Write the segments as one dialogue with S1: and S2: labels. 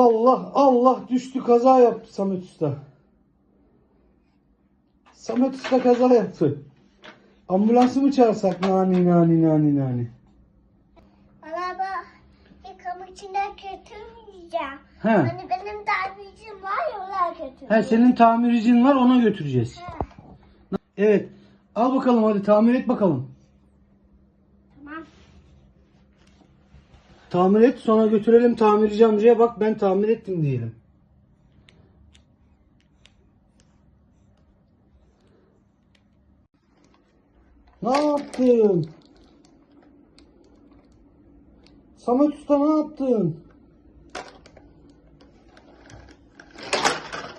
S1: Allah Allah düştü kaza yaptı Samet Usta. Samet Usta kaza yaptı. Ambulansı mı çağırsak nani nani nani nani.
S2: Araba yıkamak için de götürmeyeceğim.
S1: He.
S2: Hani benim tamircim var ya ona götür.
S1: He senin tamircin var ona götüreceğiz.
S2: He.
S1: Evet. Al bakalım hadi tamir et bakalım.
S2: Tamam.
S1: Tamir et sonra götürelim tamirci amcaya bak ben tamir ettim diyelim. Ne yaptın? Samet Usta ne yaptın?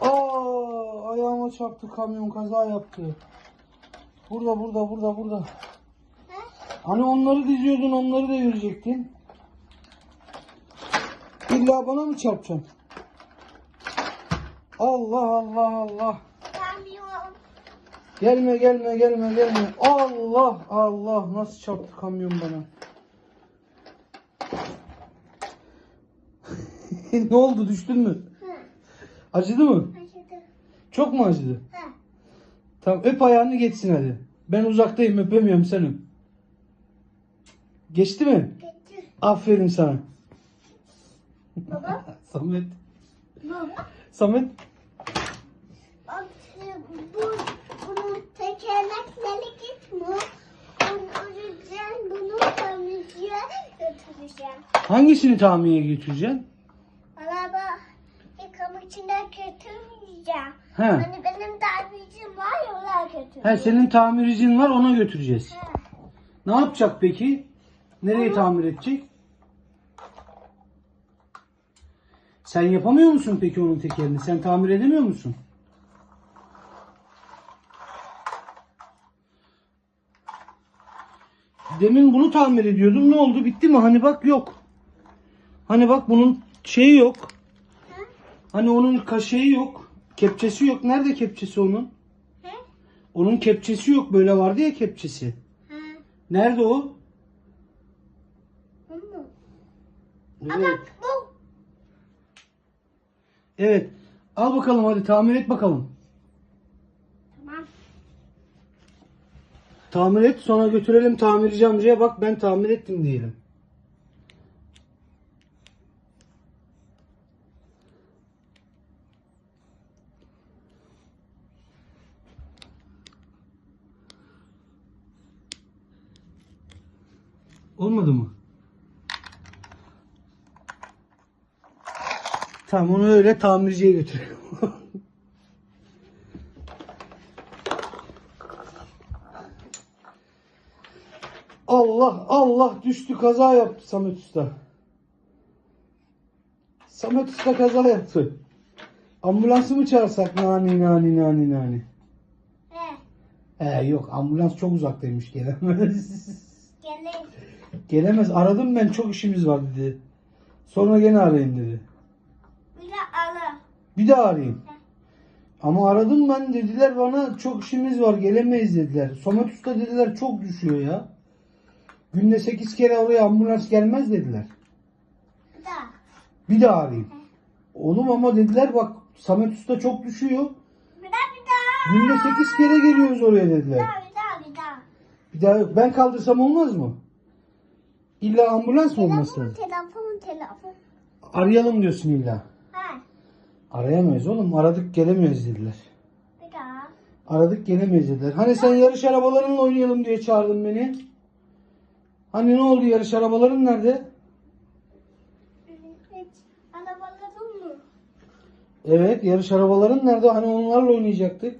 S1: Aa, ayağıma çarptı kamyon kaza yaptı. Burada burada burada burada. Hani onları diziyordun onları devirecektin. İlla bana mı çarpacaksın? Allah Allah Allah.
S2: Kamyon.
S1: Gelme gelme gelme gelme. Allah Allah nasıl çarptı kamyon bana. ne oldu düştün mü?
S2: Hı.
S1: Acıdı mı?
S2: Acıdı.
S1: Çok mu acıdı?
S2: He.
S1: Tamam öp ayağını geçsin hadi. Ben uzaktayım öpemiyorum seni. Geçti mi?
S2: Getir.
S1: Aferin sana.
S2: Baba.
S1: Samet.
S2: Baba.
S1: Samet.
S2: Bak bu, bunun tekerlekleri gitmiyor. Onun o yüzden bunu tamirciye götüreceğim.
S1: Hangisini tamire götüreceksin?
S2: Araba yıkamak için de götürmeyeceğim.
S1: He.
S2: Hani benim tamircim var ya ona götür.
S1: He senin tamircin var ona götüreceğiz.
S2: He.
S1: Ne yapacak peki? Nereye tamir edecek? Sen yapamıyor musun peki onun tekerini? Sen tamir edemiyor musun? Demin bunu tamir ediyordum. Ne oldu? Bitti mi? Hani bak yok. Hani bak bunun şeyi yok. Hani onun kaşeği yok. Kepçesi yok. Nerede kepçesi onun? Onun kepçesi yok. Böyle vardı ya kepçesi. Nerede o? Evet.
S2: Ama bu.
S1: Evet. Al bakalım hadi tamir et bakalım.
S2: Tamam.
S1: Tamir et sonra götürelim tamirci amcaya bak ben tamir ettim diyelim. Olmadı mı? Tamam onu öyle tamirciye götürelim. Allah Allah düştü kaza yaptı Samet Usta. Samet Usta kaza yaptı. Ambulansı mı çağırsak nani nani nani nani.
S2: He.
S1: He yok ambulans çok uzaktaymış gelemez.
S2: Gelin.
S1: gelemez aradım ben çok işimiz var dedi. Sonra gene arayayım dedi.
S2: Bir.
S1: Bir daha arayayım. Ama aradım ben dediler bana çok işimiz var gelemeyiz dediler. Samet Usta dediler çok düşüyor ya. Günde 8 kere oraya ambulans gelmez dediler.
S2: Bir daha.
S1: Bir daha arayayım. Oğlum ama dediler bak Samet Usta çok düşüyor.
S2: Bir daha bir daha.
S1: Günde 8 kere geliyoruz oraya
S2: Bir
S1: dediler.
S2: daha bir daha bir daha.
S1: Bir daha yok. Ben kaldırsam olmaz mı? İlla ambulans mı olması lazım?
S2: telefon telefon.
S1: Arayalım diyorsun illa. Arayamayız oğlum. Aradık gelemeyiz dediler.
S2: Bir daha.
S1: Aradık gelemeyiz dediler. Hani sen yarış arabalarınla oynayalım diye çağırdın beni. Hani ne oldu yarış arabaların nerede?
S2: Hiç arabaladın mı?
S1: Evet yarış arabaların nerede? Hani onlarla oynayacaktık.